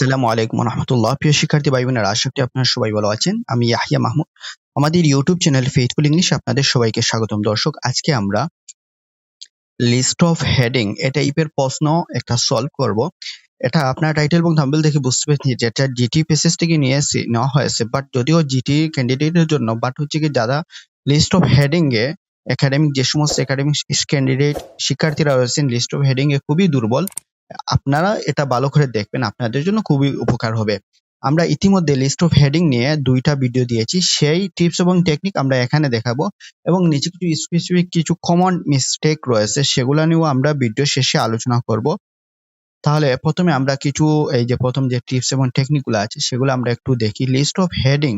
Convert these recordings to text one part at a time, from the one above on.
আসসালামু আলাইকুম রহমতুল্লাহ প্রিয় শিক্ষার্থী ভাই বোনেরা আশা করি আপনারা সবাই ভালো আছেন। আমি ইয়াহিয়া মাহমুদ। আমাদের ইউটিউব চ্যানেল ফেথফুল ইংলিশ আপনাদের সবাইকে স্বাগতম। দর্শক, আজকে আমরা লিস্ট অফ হেডিং এ টাইপের প্রশ্ন একটা সলভ করব। এটা আপনার টাইটেল এবং থাম্বনেল দেখে বুঝতে পেরেছি যে এটা জিটি পেসেস থেকে নিয়ে এসে নেওয়া হয়েছে বাট যদিও জিটি ক্যান্ডিডেটের জন্য বাট হচ্ছে কি যারা লিস্ট অফ হেডিং এ একাডেমিক যে সমস্ত একাডেমিক ক্যান্ডিডেট শিক্ষার্থীরা রয়েছেন লিস্ট অফ হেডিং এ খুবই দুর্বল। আপনারা এটা ভালো করে দেখবেন, আপনাদের জন্য খুবই উপকার হবে। আমরা ইতিমধ্যে লিস্ট অফ হেডিং নিয়ে দুইটা ভিডিও দিয়েছি, সেই টিপস এবং টেকনিক আমরা এখানে দেখাবো এবং নিচে কিছু স্পেসিফিক কিছু কমন মিস্টেক রয়েছে, সেগুলো নিয়েও আমরা ভিডিও শেষে আলোচনা করব। তাহলে প্রথমে আমরা কিছু, এই যে প্রথম যে টিপস এবং টেকনিকগুলো আছে, সেগুলো আমরা একটু দেখি। লিস্ট অফ হেডিং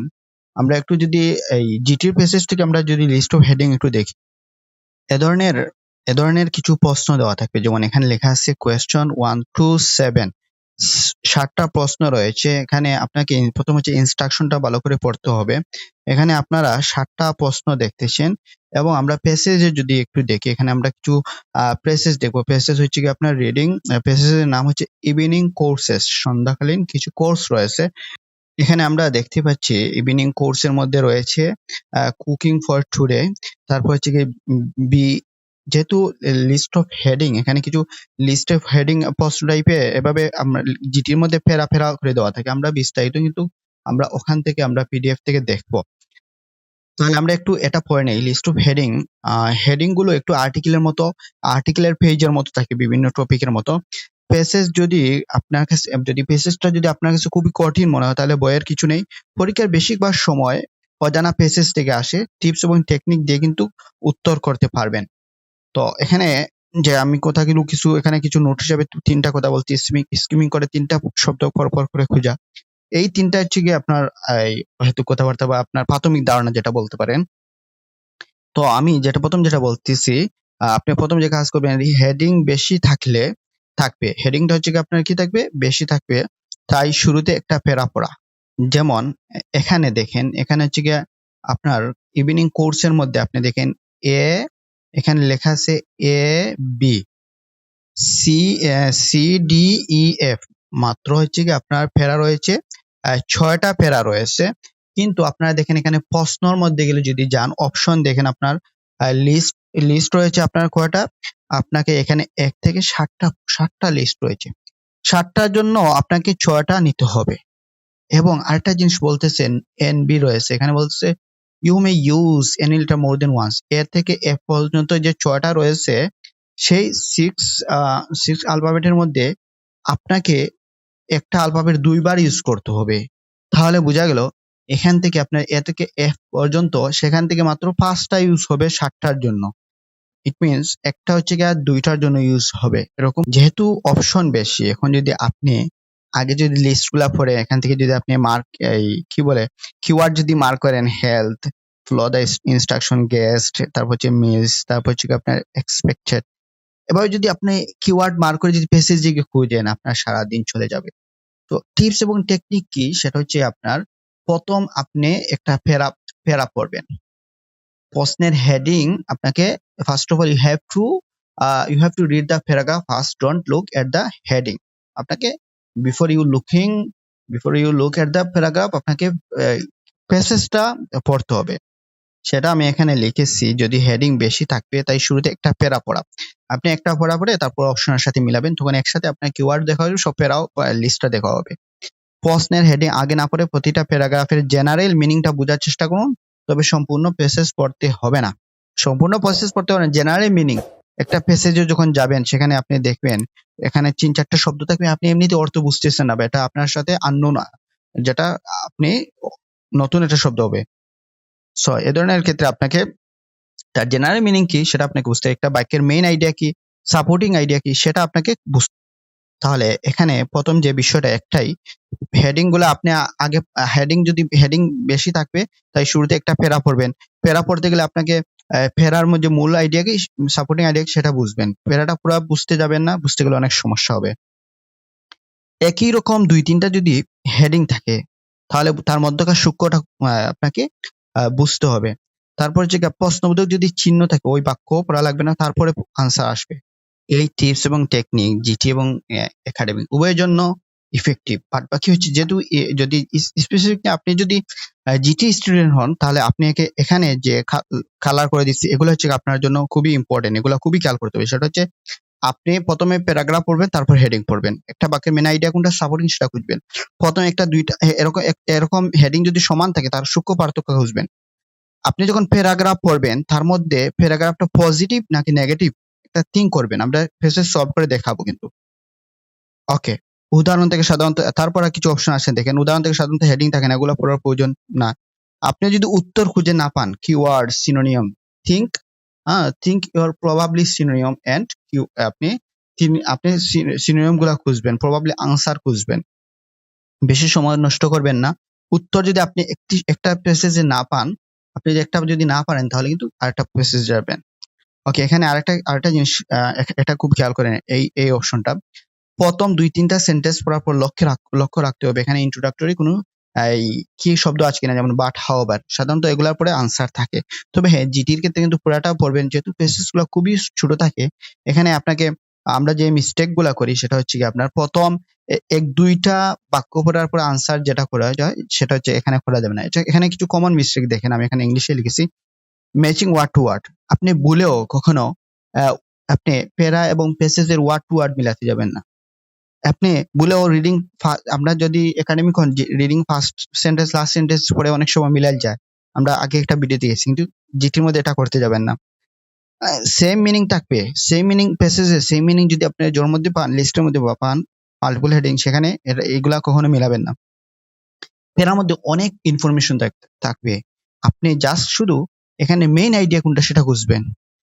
আমরা একটু যদি এই জিটির পেসেজ থেকে আমরা যদি লিস্ট অফ হেডিং একটু দেখি। এ ধরনের এ ধরনের কিছু প্রশ্ন দেওয়া থাকবে। যেমন এখানে লেখা আছে কোয়েশ্চন ওয়ান টু সেভেন ষাটটা প্রশ্ন রয়েছে। এখানে আপনাকে প্রথম হচ্ছে ইনস্ট্রাকশনটা ভালো করে পড়তে হবে। এখানে আপনারা ষাটটা প্রশ্ন দেখতেছেন এবং আমরা প্যাসেজে যদি একটু দেখি, এখানে আমরা কিছু প্যাসেজ দেখব। প্যাসেজ হচ্ছে কি আপনার রিডিং প্যাসেজের নাম হচ্ছে ইভিনিং কোর্সেস সন্ধ্যাকালীন কিছু কোর্স রয়েছে। এখানে আমরা দেখতে পাচ্ছি ইভিনিং কোর্সের মধ্যে রয়েছে কুকিং ফর টুডে তারপর হচ্ছে কি বি যেহেতু লিস্ট অফ হেডিং এখানে কিছু লিস্ট অফ হেডিং পোস্ট টাইপে এভাবে আমরা জিটির মধ্যে ফেরা ফেরা করে দেওয়া থাকে। আমরা বিস্তারিত কিন্তু আমরা ওখান থেকে আমরা পিডিএফ থেকে দেখব। তাহলে আমরা একটু এটা পড়ে নেই। লিস্ট অফ হেডিং হেডিংগুলো একটু আর্টিকেলের মতো আর্টিকেলের পেজের মতো থাকে, বিভিন্ন টপিকের মতো। পেসেজ যদি আপনার কাছে, যদি পেসেজটা যদি আপনার কাছে খুবই কঠিন মনে হয়, তাহলে বইয়ের কিছু নেই। পরীক্ষার বেশিরভাগ সময় অজানা পেসেজ থেকে আসে। টিপস এবং টেকনিক দিয়ে কিন্তু উত্তর করতে পারবেন। তো এখানে যে আমি কোথা কথাগুলো কিছু, এখানে কিছু নোট হিসাবে তিনটা কথা বলছি স্কিমিং স্কিমিং করে তিনটা শব্দ পর করে খোঁজা। এই তিনটা হচ্ছে গিয়ে আপনার হয়তো কথাবার্তা বা আপনার প্রাথমিক ধারণা যেটা বলতে পারেন। তো আমি যেটা প্রথম যেটা বলতেছি আপনি প্রথম যে কাজ করবেন হেডিং বেশি থাকলে থাকবে। হেডিংটা হচ্ছে আপনার কি থাকবে? বেশি থাকবে। তাই শুরুতে একটা পেরা পড়া যেমন এখানে দেখেন, এখানে হচ্ছে গিয়ে আপনার ইভিনিং কোর্সের মধ্যে আপনি দেখেন, এ এখানে লেখা আছে A B C C D E F মাত্র হচ্ছে কি আপনার ফেরা রয়েছে ছয়টা ফেরা রয়েছে। কিন্তু আপনারা দেখেন এখানে প্রশ্নর মধ্যে গেলে যদি যান অপশন দেখেন আপনার লিস্ট লিস্ট রয়েছে আপনার কয়টা? আপনাকে এখানে এক থেকে ষাটটা ষাটটা লিস্ট রয়েছে। ষাটটার জন্য আপনাকে ছয়টা নিতে হবে। এবং আরেকটা জিনিস বলতেছেন এন বি রয়েছে। এখানে বলতেছে you may use any letter more than once এর থেকে এফ পর্যন্ত যে ছয়টা রয়েছে, সেই সিক্স সিক্স আলফাবেটের মধ্যে আপনাকে একটা আলফাবেট দুইবার ইউজ করতে হবে। তাহলে বোঝা গেল, এখান থেকে আপনার এ থেকে এফ পর্যন্ত সেখান থেকে মাত্র পাঁচটা ইউজ হবে ষাটটার জন্য। ইট মিনস একটা হচ্ছে গিয়ে দুইটার জন্য ইউজ হবে। এরকম যেহেতু অপশন বেশি, এখন যদি আপনি আগে যদি লিস্টগুলা পড়ে, এখান থেকে যদি আপনি মার্ক এই কি বলে কিওয়ার্ড যদি মার্ক করেন health flow the instruction guest তারপর হচ্ছে মিস তারপর হচ্ছে আপনার এক্সপেক্টেড এবার যদি আপনি কিওয়ার্ড মার্ক করে যদি পেসেজ দিকে খুঁজেন, আপনার সারা দিন চলে যাবে। তো টিপস এবং টেকনিক কি? সেটা হচ্ছে আপনার, প্রথম আপনি একটা ফেরা ফেরা পড়বেন। প্রশ্নের হেডিং আপনাকে first of all you have to you have to read the paragraph first don't look at the heading আপনাকে before you looking before you look at the paragraph আপনাকে প্যাসেজটা পড়তে হবে। সেটা আমি এখানে লিখেছি, যদি হেডিং বেশি থাকবে, তাই শুরুতে একটা প্যারা পড়া। আপনি একটা পড়া পড়ে, তারপর অপশনের সাথে মিলাবেন, তখন একসাথে আপনার কিওয়ার্ড দেখা হবে, সব প্যারাও লিস্টটা দেখা হবে। প্রশ্নের হেডিং আগে না পড়ে প্রতিটা প্যারাগ্রাফের জেনারেল মিনিংটা বোঝার চেষ্টা করুন, তবে সম্পূর্ণ প্যাসেজ পড়তে হবে না। সম্পূর্ণ প্যাসেজ পড়তে হবে না জেনারেল মিনিং একটা প্যাসেজে যখন যাবেন, সেখানে আপনি দেখবেন, এখানে তিন চারটা শব্দ থাকবে, আপনি এমনিতে অর্থ বুঝতেছেন না এটা আপনার সাথে আন্ন না। যেটা আপনি নতুন একটা শব্দ হবে। সো এ ধরনের ক্ষেত্রে আপনাকে তার জেনারেল মিনিং কি, সেটা আপনাকে বুঝতে একটা বাক্যের মেইন আইডিয়া কি সাপোর্টিং আইডিয়া কি, সেটা আপনাকে বুঝতে তাহলে এখানে প্রথম যে বিষয়টা একটাই হেডিংগুলো আপনি আগে হেডিং যদি হেডিং বেশি থাকবে, তাই শুরুতে একটা ফেরা পড়বেন। ফেরা পড়তে গেলে আপনাকে ফেরার মধ্যে মূল আইডিয়া কি? সাপোর্টিং আইডিয়া সেটা বুঝবেন। ফেরাটা পুরো বুঝতে যাবেন না, বুঝতে গেলে অনেক সমস্যা হবে। একই রকম দুই তিনটা যদি হেডিং থাকে, তাহলে তার মধ্যকার সূক্ষ্মটা আপনাকে বুঝতে হবে। তারপর যে প্রশ্নবোধক যদি চিহ্ন থাকে, ওই বাক্য পড়া লাগবে না, তারপরে আনসার আসবে। এই টিপস এবং টেকনিক জিটি এবং একাডেমিক উভয়ের জন্য ইফেক্টিভ বাট বাকি হচ্ছে যেহেতু যদি স্পেসিফিকলি আপনি যদি জিটি স্টুডেন্ট হন, তাহলে আপনি একে- এখানে যে কালার করে দিচ্ছি, এগুলো হচ্ছে আপনার জন্য খুবই ইম্পর্টেন্ট এগুলো খুবই খেয়াল করতে হবে। সেটা হচ্ছে আপনি প্রথমে প্যারাগ্রাফ পড়বেন, তারপর হেডিং পড়বেন। একটা বাক্যের মেন আইডিয়া কোনটা সাপোর্টিং সেটা খুঁজবেন। প্রথমে একটা দুইটা এরকম এরকম হেডিং যদি সমান থাকে, তার সূক্ষ্ম পার্থক্য খুঁজবেন। আপনি যখন প্যারাগ্রাফ পড়বেন, তার মধ্যে প্যারাগ্রাফটা পজিটিভ নাকি নেগেটিভ একটা থিঙ্ক করবেন। আমরা ফেসে সলভ করে দেখাবো কিন্তু। ওকে উদাহরণ থেকে সাধারণত, তারপর কিছু অপশন আছে দেখেন, উদাহরণ থেকে সাধারণত হেডিং থাকে না, এগুলো পড়ার প্রয়োজন না। আপনি যদি উত্তর খুঁজে না পান কিওয়ার্ড সিনোনিয়াম থিঙ্ক হ্যাঁ think your probably synonym and Q আপনি আপনি সিনোনিয়ামগুলা খুঁজবেন প্রবাবলি আনসার খুঁজবেন। বেশি সময় নষ্ট করবেন না। উত্তর যদি আপনি একটি, একটা প্যাসেজে না পান, আপনি একটা যদি না পারেন, তাহলে কিন্তু আরেকটা প্যাসেজ যাবেন। ওকে এখানে আরেকটা আরেকটা জিনিস এটা খুব খেয়াল করেন, এই এই অপশনটা প্রথম দুই তিনটা সেন্টেন্স পড়ার পর লক্ষ্য লক্ষ্য রাখতে হবে। এখানে ইন্ট্রোডাক্টরি কোনো, এই, কি শব্দ আছে কিনা? যেমন বাট হাওবার সাধারণত এগুলোর পরে আনসার থাকে। তবে হ্যাঁ জিটির ক্ষেত্রে কিন্তু পুরাটা পড়বেন। যেহেতু পেসেসগুলো খুবই ছোট থাকে, এখানে আপনাকে, আমরা যে মিস্টেকগুলা করি, সেটা হচ্ছে কি আপনার প্রথম এক, দুইটা বাক্য পড়ার পর আনসার যেটা করা যায়, সেটা হচ্ছে এখানে করা যাবে না। এটা এখানে কিছু কমন মিস্টেক দেখেন, আমি এখানে ইংলিশে লিখেছি। ম্যাচিং ওয়ার্ড টু ওয়ার্ড আপনি ভুলেও কখনো আপনি প্যারা এবং পেসেজের ওয়ার্ড টু ওয়ার্ড মিলাতে যাবেন না। আপনি ভুলেও রিডিং আমরা যদি একাডেমিক হন reading first sentence last sentence পরে অনেক সময় মিলাল যায়। আমরা আগে একটা ভিডিও দিয়েছি, কিন্তু জিটির মধ্যে এটা করতে যাবেন না। সেম মিনিং থাকবে। সেম মিনিং প্যাসেজে সেম মিনিং যদি আপনি জোর মধ্যে পান লিস্টের মধ্যে পান মাল্টিপল হেডিং সেখানে এগুলা কখনো মিলাবেন না। এর মধ্যে অনেক ইনফরমেশন থাকবে। আপনি জাস্ট শুধু এখানে মেইন আইডিয়া কোনটা সেটা খুঁজবেন।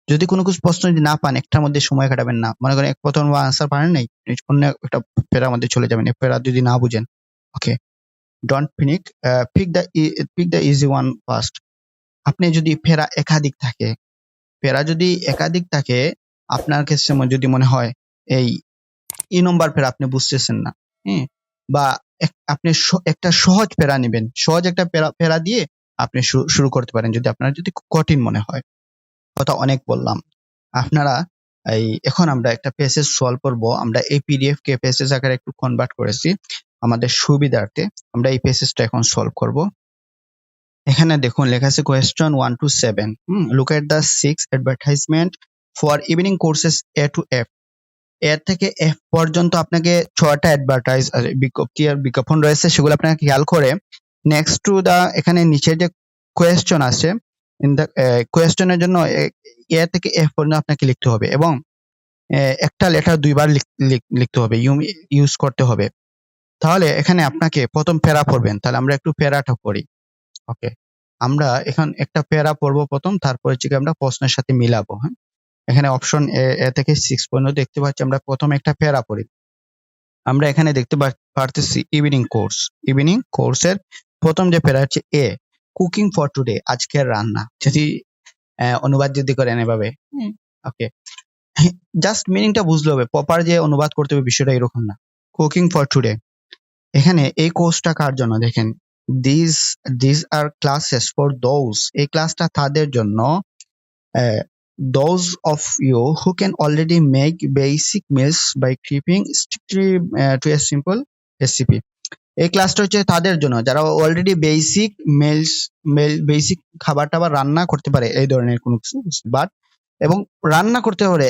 যদি কোনো কিছু প্রশ্ন যদি না পান, একটার মধ্যে সময় কাটাবেন না। মনে করেন, এক প্রথম আনসার পারেন নাই অন্য একটা পেরার মধ্যে চলে যাবেন ফেরা যদি না বুঝেন okay don't panic pick the pick the easy one first আপনি যদি ফেরা একাধিক থাকে, ফেরা যদি একাধিক থাকে, আপনার ক্ষেত্রে যদি মনে হয়, এই ই নম্বর ফেরা আপনি বুঝতেছেন না হ্যাঁ বা আপনি একটা সহজ ফেরা নেবেন। সহজ একটা ফেরা ফেরা দিয়ে আপনি শুরু করতে পারেন। যদি আপনার যদি কঠিন মনে হয়। কথা অনেক বললাম। আপনারা এই এখন আমরা একটা পেসেজ সলভ করব। আমরা এই পিডিএফ কে পেসেজ আকারে একটু কনভার্ট করেছি আমাদের সুবিধার্থে। আমরা এই পেসেজটা এখন সলভ করব। এখানে দেখুন, লেখা আছে question one two seven look at the six advertisement for evening courses A to F A থেকে এফ পর্যন্ত আপনাকে ছয়টা অ্যাডভার্টাইজ বিজ্ঞপ্তি আর বিজ্ঞাপন রয়েছে সেগুলো আপনাকে খেয়াল করে। নেক্সট টু দা এখানে নিচে যে কোয়েশ্চন আছে ইন দ্য কোয়েশ্চনের জন্য, এ- থেকে এফ পর্যন্ত আপনাকে লিখতে হবে এবং একটা লেটার দুইবার লিখ- লিখ- লিখতে হবে ইউজ করতে হবে। তাহলে এখানে আপনাকে প্রথম প্যারা পড়বেন, তাহলে আমরা একটু প্যারাটা পড়ি। ওকে আমরা এখন একটা প্যারা পড়ব প্রথম, তারপরে হচ্ছে আমরা প্রশ্নের সাথে মিলাবো হ্যাঁ? এখানে অপশন এ থেকে সিক্স পর্যন্ত দেখতে পাচ্ছি, আমরা প্রথম একটা প্যারা পড়ি। আমরা এখানে দেখতে পারতেছি ইভিনিং কোর্স ইভিনিং কোর্সের প্রথম যে প্যারা হচ্ছে এ কুকিং ফর টুডে আজকের রান্না। যদি অনুবাদ যদি করেন এভাবে। ওকে জাস্ট মিনিংটা বুঝলে হবে। প্রপার যে অনুবাদ করতে হবে বিষয়টা এরকম না। কুকিং ফর টুডে এখানে এই কোর্সটা কার জন্য? দেখেন this this are classes for those এই ক্লাসটা তাদের জন্য those of you who can already make basic meals by keeping strictly to a simple recipe এই ক্লাসটা হচ্ছে তাদের জন্য। যারা already basic meals meal basic খাবার টাবার রান্না করতে পারে, এই ধরনের কোনো কিছু বাট এবং রান্না করতে পারে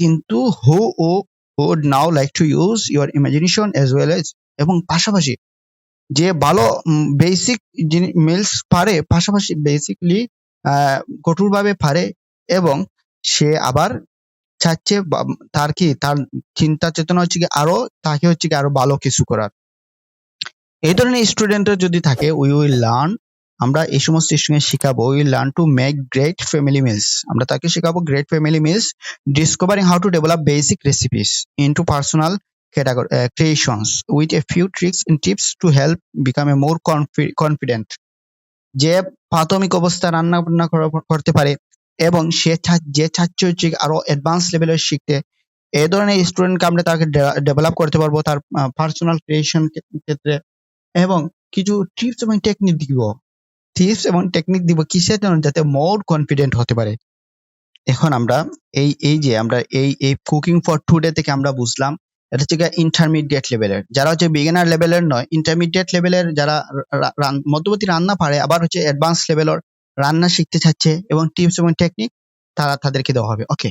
কিন্তু who O would now like to use your imagination as well as, এবং পাশাপাশি যে ভালো বেসিক মিলস পারে, পাশাপাশি বেসিকলি কঠোরভাবে পারে, এবং সে আবার চাচ্ছে তার কি, তার চিন্তা চেতনা হচ্ছে কি আরও, তাকে হচ্ছে কি আরও ভালো কিছু করার। এই ধরনের স্টুডেন্টের যদি থাকে উই উইল লার্ন আমরা এই সমস্ত স্টুডেন্ট শিখাবো। Will learn to make great family meals আমরা তাকে শেখাবো great family meals discovering how to develop basic recipes into personal creations with a few tricks and tips to help become a more confident যে প্রাথমিক অবস্থা রান্না বান্না করা- করতে পারে এবং সে যে হচ্ছে আরও অ্যাডভান্স লেভেলের শিখতে এই ধরনের স্টুডেন্টকে আমরা তাকে ডেভেলপ করতে পারব তার পার্সোনাল ক্রিয়েশন ক্ষেত্রে। এবং কিছু টিপস এবং টেকনিক দিব। টিপস এবং টেকনিক দিব কিসের জন্য? যাতে মোর কনফিডেন্ট হতে পারে। এখন আমরা এই এই যে আমরা এই এই কুকিং ফর টুডে থেকে আমরা বুঝলাম, এটা হচ্ছে ইন্টারমিডিয়েট লেভেলের যারা হচ্ছে বিগিনার লেভেলের নয় ইন্টারমিডিয়েট লেভেলের যারা মধ্যবর্তী রান্না পারে, আবার হচ্ছে অ্যাডভান্স লেভেলের রান্না শিখতে চাচ্ছে এবং টিপস এবং টেকনিক তারা তাদেরকে দেওয়া হবে। ওকে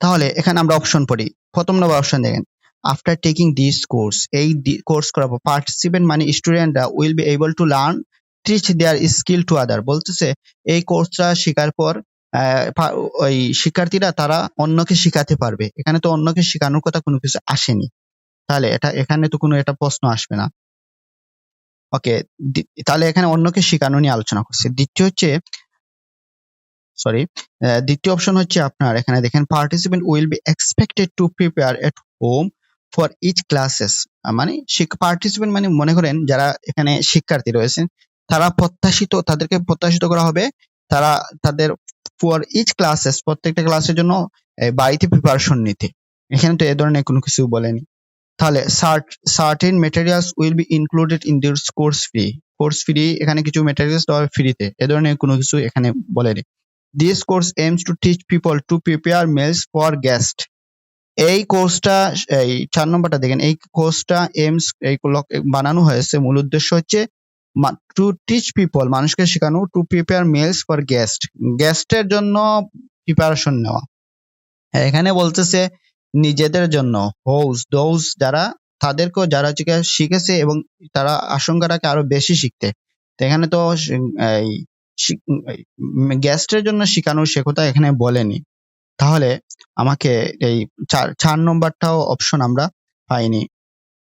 তাহলে এখানে আমরা অপশন পড়ি। প্রথম নম্বর অপশন দেখেন। আফটার টেকিং দিস কোর্স এই কোর্স করার পর পার্টিসিপেন্ট মানে স্টুডেন্টরা will be able to learn teach their skill to other বলতেছে, এই কোর্সটা শেখার পর ওই শিক্ষার্থীরা তারা অন্যকে শিখাতে পারবে। এখানে তো অন্যকে শেখানোর কথা কোনো কিছু আসেনি। তাহলে এটা, এখানে তো কোনো এটা প্রশ্ন আসবে না। ওকে তাহলে এখানে অন্যকে শেখানো নিয়ে আলোচনা করছে। দ্বিতীয় হচ্ছে সরি দ্বিতীয় অপশন হচ্ছে আপনার, এখানে দেখেন participant will be expected to prepare at home for each classes মানে পার্টিসিপেন্ট মানে মনে করেন যারা এখানে শিক্ষার্থী রয়েছেন, তারা প্রত্যাশিত, তাদেরকে প্রত্যাশিত করা হবে, তারা তাদের ফর ইচ ক্লাসেস প্রত্যেকটা ক্লাসের জন্য বাড়িতে প্রিপারেশন নিতে। এখানে তো এ ধরনের কোনো কিছু বলেনি। তাহলে cert certain materials will be included in this course free course free এখানে কিছু মেটেরিয়ালস দেওয়া ফ্রিতে এ ধরনের কোনো কিছু এখানে বলেনি। This course aims to teach people to prepare meals for guest এই কোর্সটা এই চার নম্বরটা দেখেন এই কোর্সটা এইমস এই বানানো হয়েছে মূল উদ্দেশ্য হচ্ছে টু টিচ পিপল মানুষকে শেখানো to prepare meals for guest গেস্টের জন্য প্রিপারেশন নেওয়া। হ্যাঁ, এখানে বলতেছে নিজেদের জন্য হোস দোজ যারা তাদেরকেও যারা হচ্ছে শিখেছে এবং তারা আশঙ্কাটাকে আরও বেশি শিখতে। এখানে তো এই গেস্টের জন্য শেখানোর সে কথা এখানে বলেনি। তাহলে আমাকে এই চার চার নম্বরটাও অপশন আমরা পাইনি।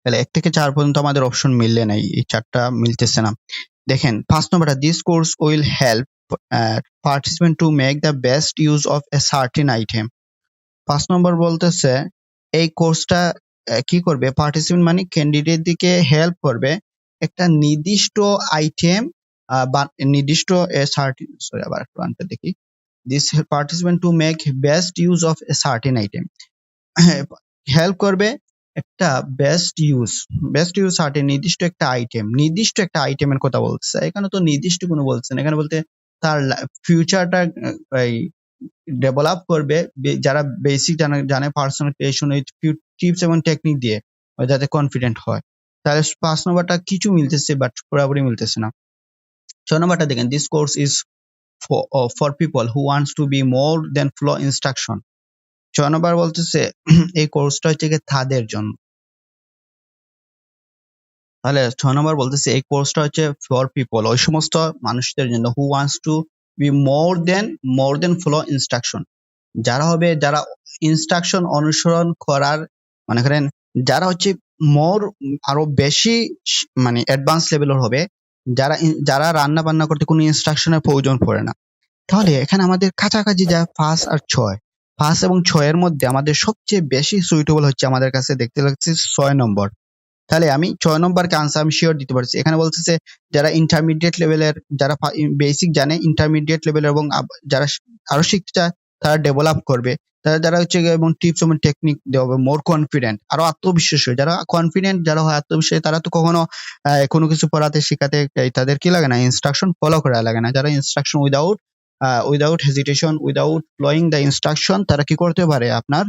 তাহলে এক থেকে চার পর্যন্ত আমাদের অপশন মিললে নাই, এই চারটা মিলতেছে না। দেখেন পাঁচ নম্বরটা this course will help participant to make the best use of a certain item পাঁচ নম্বর বলতেছে, এই কোর্সটা কি করবে? পার্টিসিপেন্ট মানে ক্যান্ডিডেট দিকে হেল্প করবে একটা নির্দিষ্ট আইটেম বা, নির্দিষ্ট সরি আবার একটু আনতে দেখি। This participant to make best use of a certain item help করবে একটা best use best use certain নির্দিষ্ট একটা আইটেম নির্দিষ্ট একটা আইটেমের কথা বলছে এখানে তো নির্দিষ্ট কোনো বলছে না। এখানে বলতে তার ফিউচারটা এই ডেভেলপ করবে যারা বেসিক জানে জানে personal creation with few tips এবং টেকনিক দিয়ে যাতে কনফিডেন্ট হয়। তাহলে পাঁচ নম্বরটা কিছু মিলতেছে বাট পুরোপুরি মিলতেছে না। ছয় নম্বরটা দেখেন this course is for people who wants to be more than flow instruction ছয় নম্বর বলতেছে, এই কোর্সটা হচ্ছে তাদের জন্য। তাহলে ছয় নম্বর বলতেছে, এই কোর্সটা হচ্ছে ফর পিপল ওই সমস্ত মানুষদের জন্য who wants to be more than more than follow instruction যারা হবে, যারা ইনস্ট্রাকশন অনুসরণ করার, মনে করেন, যারা হচ্ছে মোর আরও বেশি মানে অ্যাডভান্স লেভেলের হবে যারা যারা রান্না বান্না করতে কোনো ইনস্ট্রাকশনের প্রয়োজন পড়ে না। তাহলে এখানে আমাদের কাছাকাছি যা পাঁচ আর ছয়, পাঁচ এবং ছয়ের মধ্যে আমাদের সবচেয়ে বেশি সুইটেবল হচ্ছে আমাদের কাছে দেখতে লাগছে ছয় নম্বর। তাহলে আমি ছয় নম্বরকে আনসার আমি শিওর দিতে পারছি। এখানে বলতেছে যারা ইন্টারমিডিয়েট লেভেলের যারা বেসিক জানে ইন্টারমিডিয়েট লেভেল এবং যারা আরও শিখতে চায় তারা ডেভেলপ করবে। তারা যারা হচ্ছে এবং টিপস এবং টেকনিক দেওয়া মোর কনফিডেন্ট আরও আত্মবিশ্বাসী হয়। যারা কনফিডেন্ট যারা হয় আত্মবিশ্বাসী, তারা তো কখনো কোনো কিছু পড়াতে শেখাতে তাদের কি লাগে না? ইনস্ট্রাকশন ফলো করা লাগে না। যারা instruction without without hesitation without flowing the instruction তারা কি করতে পারে? আপনার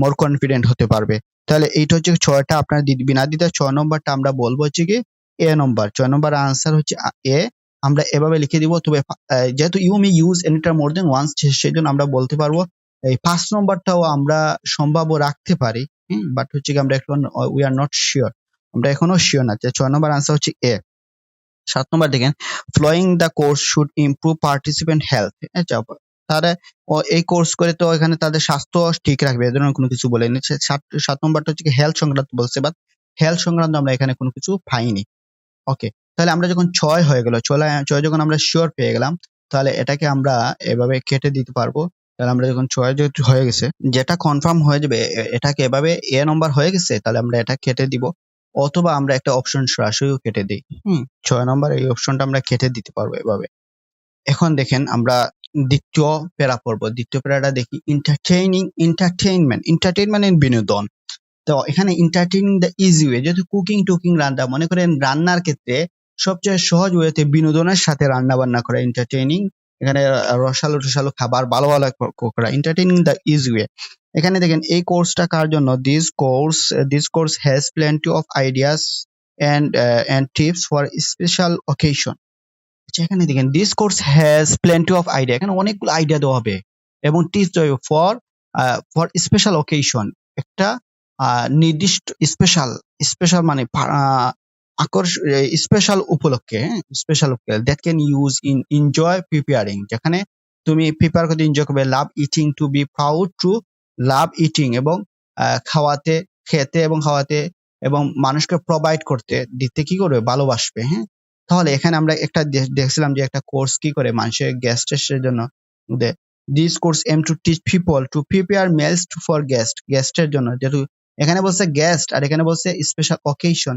মোর কনফিডেন্ট হতে পারবে। তাহলে এইটা হচ্ছে ছয়টা আপনার বিনা দিতে ছয় নম্বরটা আমরা বলব হচ্ছে কি এ নম্বর ছয় নম্বর আনসার হচ্ছে এ আমরা এভাবে লিখে দিব, তবে যেহেতু you may use any letter more than once সেই জন্য আমরা বলতে পারব, এই পাঁচ নম্বরটাও আমরা সম্ভাব্য রাখতে পারি বাট হচ্ছে কি আমরা এখন উই আর নট শিওর আমরা এখনও শিওর না। ছয় নম্বর আনসার হচ্ছে এ সাত নম্বর দেখেন flowing the course should improve participant health তারা এই কোর্স করে তো এখানে তাদের স্বাস্থ্য ঠিক রাখবে এ ধরনের কোনো কিছু বলেনি সাত সাত নম্বরটা হচ্ছে হেলথ সংক্রান্ত বলছে বাট হেলথ সংক্রান্ত আমরা এখানে কোনো কিছু পাইনি। ওকে তাহলে আমরা যখন ছয় হয়ে গেল, ছয় ছয় যখন আমরা শিওর পেয়ে গেলাম, তাহলে এটাকে আমরা এভাবে কেটে দিতে পারব। তাহলে আমরা যখন ছয় যেহেতু হয়ে গেছে, যেটা কনফার্ম হয়ে যাবে এটাকে এভাবে এ নম্বর হয়ে গেছে, তাহলে আমরা এটা কেটে দিব। অথবা আমরা একটা অপশন সরাসরিও কেটে দিই। হুম, ছয় নম্বর এই অপশনটা আমরা কেটে দিতে পারব এভাবে। এখন দেখেন আমরা দ্বিতীয় প্যারা পড়ব। দ্বিতীয় প্যারাটা দেখি ইন্টারটেইনিং এন্টারটেইনমেন্ট এন্টারটেইনমেন্ট এন্ড বিনোদন। তো এখানে এন্টারটেইনিং দ্য ইজি ওয়ে যেহেতু কুকিং টুকিং রান্না, মনে করেন রান্নার ক্ষেত্রে সবচেয়ে সহজ ওয়েতে বিনোদনের সাথে রান্না বান্না করা এন্টারটেইনিং এখানে রসালো টসালো খাবার, ভালো ভালো করা এন্টারটেইনিং দ্য ইজি ওয়ে এখানে দেখেন, এই কোর্সটা কার জন্য? This course this course has plenty of ideas and and tips for special occasion এখানে দেখেন this course has plenty of idea এখানে অনেকগুলো আইডিয়া দেওয়া হবে। এবং টিপস দেওয়া ফর ফর স্পেশাল অকেশন একটা নির্দিষ্ট স্পেশাল স্পেশাল মানে আকর্ষ স্পেশাল উপলক্ষে special that can use in enjoy preparing যেখানে তুমি প্রিপেয়ার করতে এনজয় করবে love eating to be proud to love eating এবং খাওয়াতে, খেতে এবং খাওয়াতে এবং মানুষকে প্রোভাইড করতে, দিতে কি করবে, ভালোবাসবে হ্যাঁ? তাহলে এখানে আমরা একটা দেখছিলাম যে একটা কোর্স কি করে, মানুষের গেস্টের জন্য this course aim to teach people to prepare meals for guest গেস্টের জন্য, যেহেতু এখানে বলছে গেস্ট আর এখানে বলছে স্পেশাল অকেশন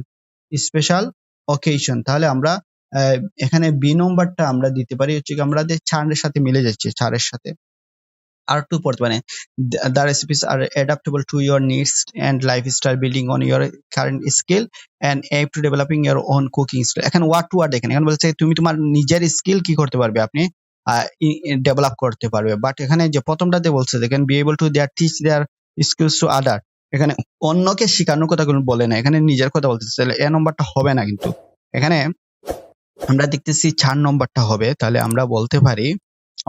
স্পেশাল অকেশন তাহলে আমরা এখানে বি নম্বরটা আমরা দিতে পারি, হচ্ছে কি আমাদের চারের সাথে মিলে যাচ্ছে চারের সাথে। আর টু পড়তে পারে। The recipes are adaptable to your needs and lifestyle building on your current skill and aim to developing your own cooking skill এখন ওয়ার্ড টু ওয়ার্ড দেখেন। এখানে বলছে, তুমি তোমার নিজের স্কিল কি করতে পারবে আপনি? ডেভেলপ করতে পারবে। বাট এখানে যে প্রথমটাতে বলছে, দেখেন be able to their teach their skills to other এখানে অন্যকে শেখানোর কথা কোনো বলে না। এখানে নিজের কথা বলতেছে তাহলে এ নম্বরটা হবে না কিন্তু। এখানে আমরা দেখতেছি চার নম্বরটা হবে। তাহলে আমরা বলতে পারি,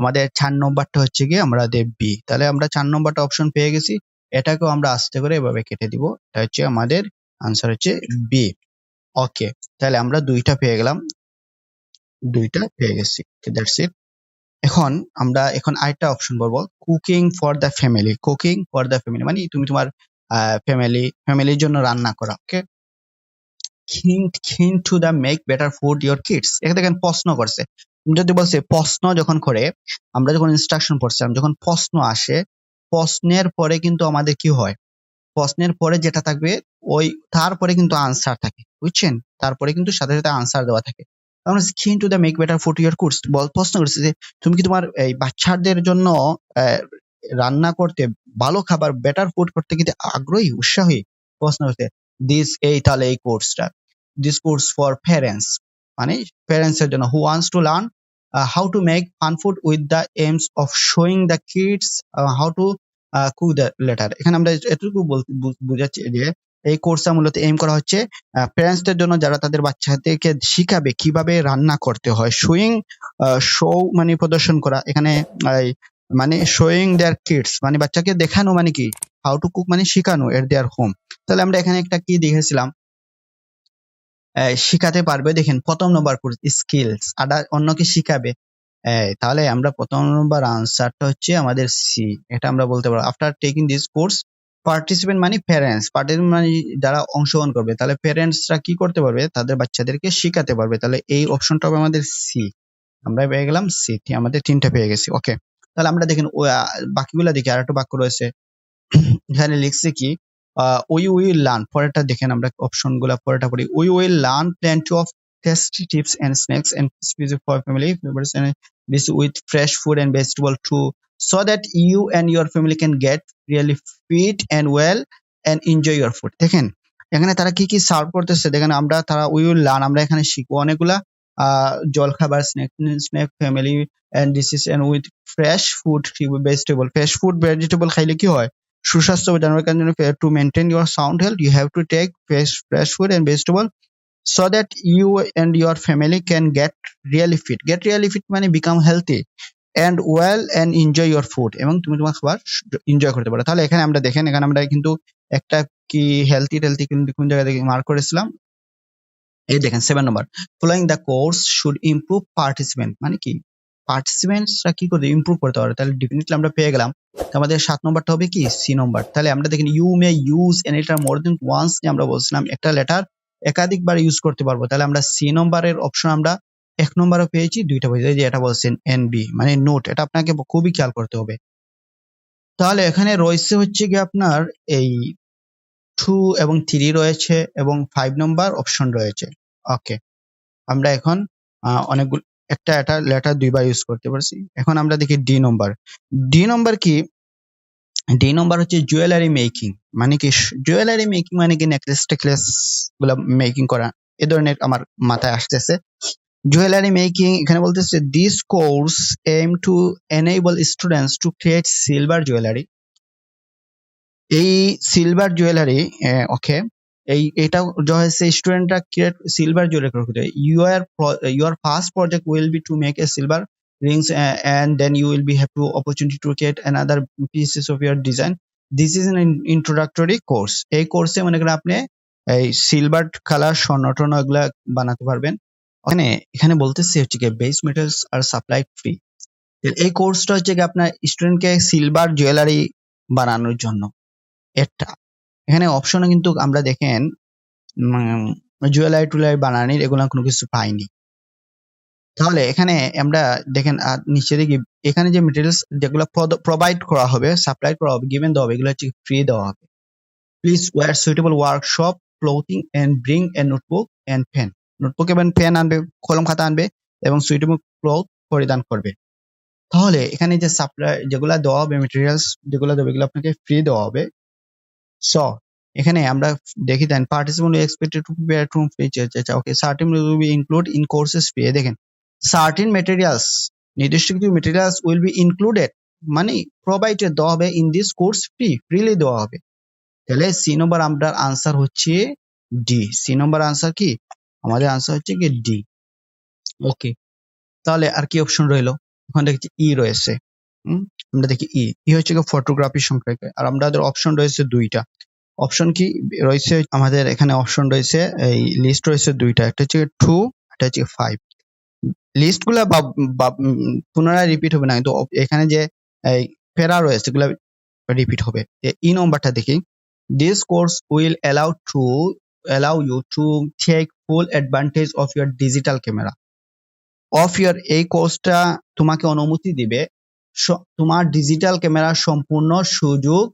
আমাদের চার নম্বরটা হচ্ছে গিয়ে আমাদের বি তাহলে আমরা চার নম্বরটা অপশন পেয়ে গেছি। এটাকেও আমরা আস্তে করে এভাবে কেটে দিব। এটা হচ্ছে আমাদের আনসার হচ্ছে বি ওকে তাহলে আমরা দুইটা পেয়ে গেলাম। দুইটা পেয়ে গেছি। দ্যাটস ইট এখন আমরা, এখন আরেকটা অপশন বলব। Cooking for the family cooking for the family মানে তুমি তোমার ফ্যামিলি ফ্যামিলির জন্য রান্না করা okay keen keen to the make better food your kids এখানে দেখেন প্রশ্ন করছে। যদি বলছে, প্রশ্ন যখন করে, আমরা যখন ইনস্ট্রাকশন পড়ছিলাম, যখন প্রশ্ন আসে, প্রশ্নের পরে কিন্তু আমাদের কি হয়? প্রশ্নের পরে যেটা থাকবে, ওই, তারপরে কিন্তু আনসার থাকে, বুঝছেন? তারপরে কিন্তু সাথে সাথে আনসার দেওয়া থাকে। Skin to the make better food year course বল, প্রশ্ন করছে যে, তুমি কি তোমার এই বাচ্চাদের জন্য রান্না করতে, ভালো খাবার বেটার ফুড করতে কিন্তু আগ্রহী, উৎসাহী প্রশ্ন করছে দিস এই তাহলে এই কোর্সটা দিস কোর্স ফর প্যারেন্টস মানে প্যারেন্টস এর জন্য who wants to learn how to make fun food with the aims of showing the kids how to cook the latter এখানে আমরা এটুকু বুঝাচ্ছি যে, এই কোর্সটা মূলত এম করা হচ্ছে প্যারেন্টসদের জন্য যারা তাদের বাচ্চাদেরকে শিখাবে, কীভাবে রান্না করতে হয় শোয়িং শো মানে প্রদর্শন করা। এখানে মানে শোয়িং দেয়ার কিডস মানে বাচ্চাকে দেখানো মানে কি? হাউ টু কুক মানে শেখানো এট দেয়ার হোম তাহলে আমরা এখানে একটা কি দেখেছিলাম? শিখাতে পারবে, দেখেন, প্রথম নম্বর কোর্স স্কিলস আদার অন্যকে শিখাবে। তাহলে আমরা প্রথম নম্বর আনসারটা হচ্ছে আমাদের সি এটা আমরা বলতে পারব। After taking this course participant মানে প্যারেন্টস পার্টিসিপেন্ট মানে যারা অংশগ্রহণ করবে, তাহলে প্যারেন্টসরা কি করতে পারবে? তাদের বাচ্চাদেরকে শিখাতে পারবে। তাহলে এই অপশনটা হবে আমাদের সি আমরা পেয়ে গেলাম সি আমাদের তিনটা পেয়ে গেছি ওকে তাহলে আমরা দেখেন বাকিগুলো দেখি আর একটা বাক্য রয়েছে। এখানে লিখছে কি ওই উইল লার্ন পরেরটা দেখেন আমরা অপশনগুলো পরেরটা পড়ি। We will learn plenty of tasty tips and snacks and specific for family বেশি with fresh food and vegetable to so that you and your family can get really fit and well and enjoy your food দেখেন, এখানে তারা কি কি serve করতেছে? দেখেন, আমরা তারা উই উইল লার্ন আমরা এখানে শিখব অনেকগুলা। জল খাবার snack snack family and is and with fresh food vegetable fresh food vegetable খাইলে কি হয়? সুস্বাস্থ্য জানার জন্য to maintain your sound health you have to take fresh fresh food and vegetable so that you and your family can get really fit. Get really fit মানে become healthy and well and enjoy your food এবং তুমি তোমার খাবার enjoy করতে পারো। তাহলে এখানে আমরা দেখেন, এখানে আমরা কিন্তু একটা কি হেলথি টেলথি কিন্তু কোন জায়গায় থেকে মার্ক করেছিলাম। এই দেখেন seven number following the course should improve participant মানে কি? পার্টিসিপেন্টসরা কি করতে ইমপ্রুভ করতে পারে তাহলে ডেফিনেটলি আমরা পেয়ে গেলাম। আমাদের সাত নম্বরটা হবে কি? সি নম্বর তাহলে আমরা দেখেন you may use an letter more than once যে আমরা বলছিলাম একটা লেটার একাধিকবার ইউজ করতে পারব। তাহলে আমরা সি নম্বরের অপশন আমরা এক নম্বরও পেয়েছি, দুইটা পেয়েছি। যে এটা বলছেন এন বি মানে নোট এটা আপনাকে খুবই খেয়াল করতে হবে। তাহলে এখানে রয়েছে হচ্ছে কি আপনার এই টু এবং থ্রি রয়েছে এবং ফাইভ নম্বর অপশন রয়েছে। ওকে আমরা এখন অনেকগুলো, একটা একটা লেটার দুইবার ইউজ করতে পারছি। এখন আমরা দেখি ডি নম্বর ডি নম্বর কি? ডি নম্বর হচ্ছে জুয়েলারি মেকিং মানে কি জুয়েলারি মেকিং মানে কি নেকলেস টেকলেসগুলা মেকিং করা, এ ধরনের আমার মাথায় আসতেছে। জুয়েলারি মেকিং এখানে বলতেছে this course aim to enable students to create silver jewellery এই সিলভার জুয়েলারি ওকে এই এটা হচ্ছে স্টুডেন্টরা ক্রিয়েট সিলভার জুয়েলারি করতে you are you are first project will be to make a silver uh, and then you will be have to opportunity to create another pieces of your design. This is an in- introductory course. এই কোর্সে মনে করেন আপনি এই silver colour স্বর্ণ টর্ণ এগুলা বানাতে পারবেন। ওখানে এখানে বলতেছে হচ্ছে কি base metals are supply free এই কোর্সটা হচ্ছে কি আপনার স্টুডেন্টকে সিলভার জুয়েলারি বানানোর জন্য। এটা এখানে অপশনে কিন্তু আমরা দেখেন জুয়েলারি টুয়েলারি বানানির এগুলো কোনো কিছু পাইনি। তাহলে এখানে আমরা দেখেন আর নিচে দেখি, এখানে যে মেটেরিয়ালস যেগুলো প্রোভাইড করা হবে সাপ্লাই করা হবে গিভেন দেওয়া হবে, এগুলো হচ্ছে ফ্রি দেওয়া হবে। Please wear suitable workshop clothing and bring a notebook and pen notebook এবং পেন আনবে, কলম, খাতা আনবে এবং সুইটেবল ক্লথ পরিধান করবে। তাহলে এখানে যে সাপ্লাই যেগুলো দেওয়া হবে মেটেরিয়ালস যেগুলো দেবে এগুলো আপনাকে ফ্রি দেওয়া হবে। সো, এখানে আমরা দেখি then participant expected to prepare to feature free okay certain will be include in courses free দেখেন সার্টিন মেটেরিয়ালস নির্দিষ্ট কিছু মেটেরিয়ালস উইল বি ইনক্লুডেড মানে প্রোভাইডেড দেওয়া হবে in this course free freely দেওয়া হবে। তাহলে সি নম্বর আমরা আনসার হচ্ছে ডি সি নম্বর আনসার কি? আমাদের আনসার হচ্ছে কি ডি ওকে তাহলে আর কি অপশন রইল? এখন দেখছি ই রয়েছে। হুম আমরা দেখি ই ই হচ্ছে কি ফটোগ্রাফি সম্পর্কে। আর আমাদের অপশন রয়েছে দুইটা। অপশন কি? রয়েছে আমাদের এখানে অপশন রয়েছে, এই লিস্ট রয়েছে দুইটা। একটা হচ্ছে টু একটা হচ্ছে ফাইভ লিস্টগুলা পুনরায় রিপিট হবে না। কিন্তু এখানে যে, এই ফেরা রয়েছে, এগুলা রিপিট হবে। ই নম্বরটা দেখি। This course will allow to allow you to take full advantage of your digital camera of year এই কোর্সটা তোমাকে অনুমতি দিবে তোমার ডিজিটাল ক্যামেরা সম্পূর্ণ সুযোগ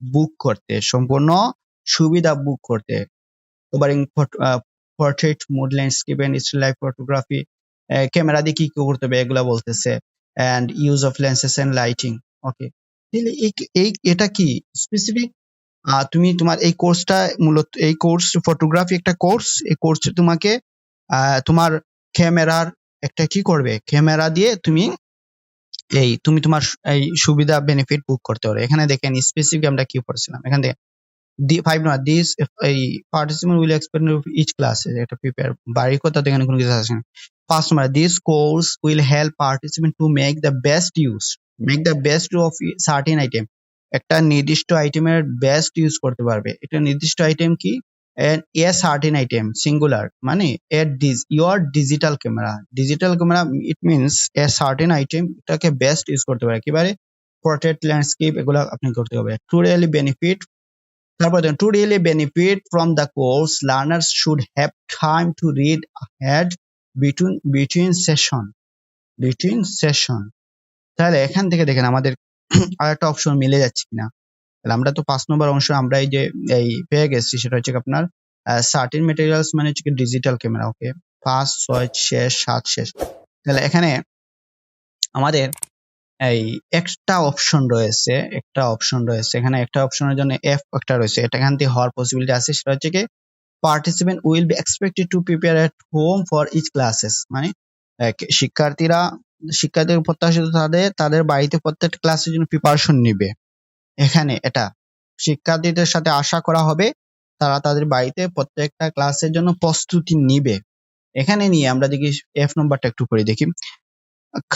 বুক করতে, সম্পূর্ণ সুবিধা বুক করতে। Covering portrait mood landscape and still life photography camera দিয়ে কি কি করতে হবে এগুলা বলতেছে। And use of lenses and lighting okay এই এটা কি স্পেসিফিক তুমি তোমার এই কোর্সটা মূলত, এই কোর্স ফটোগ্রাফি একটা কোর্স এই কোর্স তোমাকে তোমার ক্যামেরার একটা কি করবে? ক্যামেরা দিয়ে তুমি এই তুমি তোমার এই সুবিধা বেনিফিট বুক করতে পারো। এখানে দেখেন স্পেসিফিক আমরা কি পড়ছিলাম? এখান থেকে ফাইভ না দিস এই participant will experiment each class এটা প্রিপেয়ার বাড়ির কথা এখানে কোনো কিছু আসে না। পাঁচ নম্বর this course will help participant to make the best use make the best of certain item একটা নির্দিষ্ট আইটেমের বেস্ট ইউজ করতে পারবে। এটা নির্দিষ্ট আইটেম কি? এ সার্টিন আইটেম সিঙ্গুলার মানে a this your digital camera digital camera it means a certain item এটাকে বেস্ট ইউজ করতে পারে। একেবারে পোর্ট্রেট ল্যান্ডস্কেপ এগুলো আপনি করতে হবে। টু রিয়েলি বেনিফিট তারপর দেখুন to really benefit from the course learners should have time to read had between between session between session তাহলে এখান থেকে দেখেন, আমাদের আর একটা অপশন মিলে যাচ্ছে কিনা। তাহলে আমরা তো পাঁচ নম্বর অংশ আমরা এই যে, এই পেয়ে গেছি, সেটা হচ্ছে আপনার সার্টিন মেটেরিয়ালস মানে হচ্ছে ডিজিটাল ক্যামেরা ওকে পাঁচ, ছয়, শেষ, সাত, শেষ। তাহলে এখানে আমাদের এই একটা অপশন রয়েছে, একটা অপশন রয়েছে। এখানে একটা অপশনের জন্য এফ একটা রয়েছে। এটা এখান থেকে হওয়ার পসিবিলিটি আছে, সেটা হচ্ছে কি participant will be expected to prepare at home for each classes মানে শিক্ষার্থীরা শিক্ষার্থীর প্রত্যাশিত তাদের তাদের বাড়িতে প্রত্যেকটা ক্লাসের জন্য প্রিপারেশন নিবে। এখানে এটা শিক্ষার্থীদের সাথে আশা করা হবে, তারা তাদের বাড়িতে প্রত্যেকটা ক্লাসের জন্য প্রস্তুতি নিবে। এখানে নিয়ে আমরা দেখি এফ নম্বরটা একটু করে দেখি।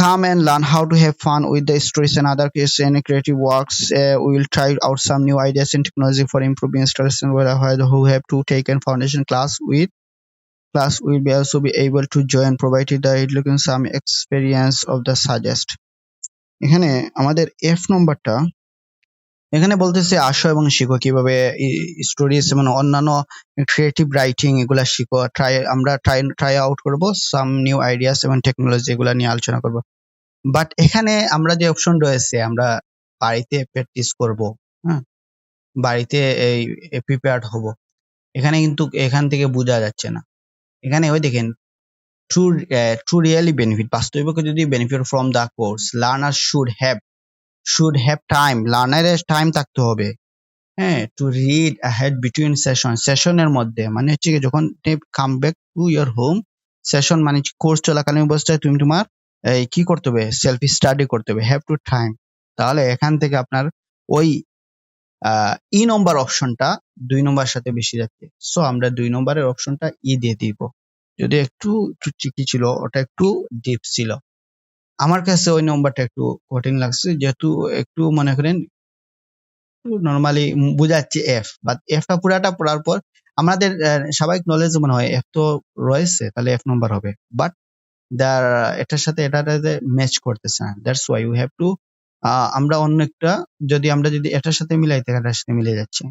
Come and learn how to have fun with the stories and other case an creative works will try out some new ideas and technology for improving installation who have to take an foundation class with class will be also be able to join provide the it looking some experience of the suggest এখানে আমাদের F নম্বরটা এখানে বলতেছে আসো এবং শিখো কীভাবে stories এবং অন্যান্য ক্রিয়েটিভ রাইটিং এগুলা শিখো। ট্রাই আমরা ট্রাই ট্রাই আউট করব সাম নিউ আইডিয়াস এবং টেকনোলজি এগুলা নিয়ে আলোচনা করব। বাট এখানে আমরা যে অপশন রয়েছে, আমরা বাড়িতে প্র্যাকটিস করব হ্যাঁ? বাড়িতে এই প্রিপেয়ার্ড হব। এখানে কিন্তু এখান থেকে বোঝা যাচ্ছে না। এখানে ওই দেখেন ট্রু ট্রু রিয়েলি বেনিফিট বাস্তবিক যদি benefit from the course learner should have should have time লার্নারের time থাকতে হবে। হ্যাঁ to read head between session সেশনের মধ্যে মানে হচ্ছে কি যখন come back to year home session মানে কোর্স চলাকালীন অবস্থায় তুমি তোমার, এই কি করতে হবে? সেলফ স্টাডি করতে হবে। হ্যাভ টু টাইম তাহলে এখান থেকে আপনার ওই ই নম্বর অপশনটা দুই নম্বরের সাথে বেশি যাচ্ছে সো আমরা দুই নম্বরের অপশনটা ই দিয়ে দিব। যদি একটু একটু ট্রিকি ছিল, ওটা একটু ডিপ ছিল। আমার কাছে ওই নম্বরটা একটু কঠিন লাগছে, যেহেতু একটু মনে করেন নর্মালি বুঝাচ্ছে এফ বাট এফটা পুরাটা পড়ার পর আমাদের স্বাভাবিক নলেজ মনে হয় এফ তো রয়েছে, তাহলে এফ নম্বর হবে বাট দার এটার সাথে এটা ম্যাচ করতেছে না that's why you have to আমরা অন্য একটা, যদি আমরা যদি এটার সাথে মিলাই এটার সাথে মিলে যাচ্ছে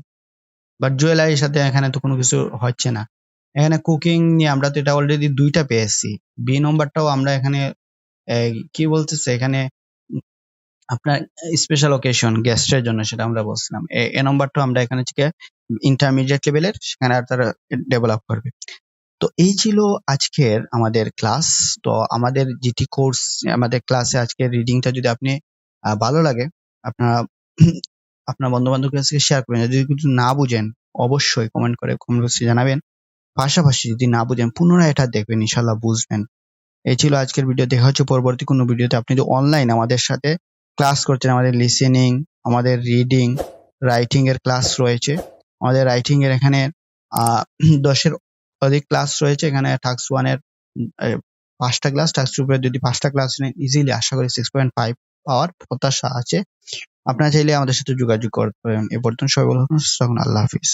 বাট জুয়েলারির সাথে এখানে তো কোনো কিছু হচ্ছে না, এখানে কুকিং নিয়ে আমরা তো এটা অলরেডি দুইটা পেয়েছি বি নম্বরটাও আমরা এখানে কি বলতেছে এখানে? আপনার স্পেশাল ওকেশন গেস্টের জন্য সেটা আমরা বলছিলাম। এ- নম্বরটা আমরা এখানে থেকে ইন্টারমিডিয়েট লেভেলের সেখানে আর তারা ডেভেলপ করবে। তো এই ছিল আজকের আমাদের ক্লাস তো আমাদের জিটি কোর্স আমাদের ক্লাসে আজকের রিডিংটা যদি আপনি ভালো লাগে, আপনারা, আপনার বন্ধু বান্ধবের কাছে শেয়ার করবেন। যদি কিছু না বুঝেন, অবশ্যই কমেন্ট করে কমেন্ট বক্সে জানাবেন। পাশাপাশি যদি না বুঝেন, পুনরায় এটা দেখবেন ইনশাল্লাহ বুঝবেন। এই ছিল আজকের ভিডিও দেখা হচ্ছে পরবর্তী কোনো ভিডিওতে আপনি যদি অনলাইন আমাদের সাথে ক্লাস করছেন আমাদের লিসেনিং আমাদের রিডিং রাইটিং এর ক্লাস রয়েছে। আমাদের রাইটিং এর এখানে দশের অধিক ক্লাস রয়েছে। এখানে টাক্স ওয়ানের পাঁচটা ক্লাস টাক্স টু যদি পাঁচটা ক্লাস নেন ইজিলি আশা করি সিক্স পয়েন্ট ফাইভ পাওয়ার প্রত্যাশা আছে। আপনারা চাইলে আমাদের সাথে যোগাযোগ করতে পারেন এ পর্যন্ত সবাই থাকুন, আল্লাহ হাফিজ।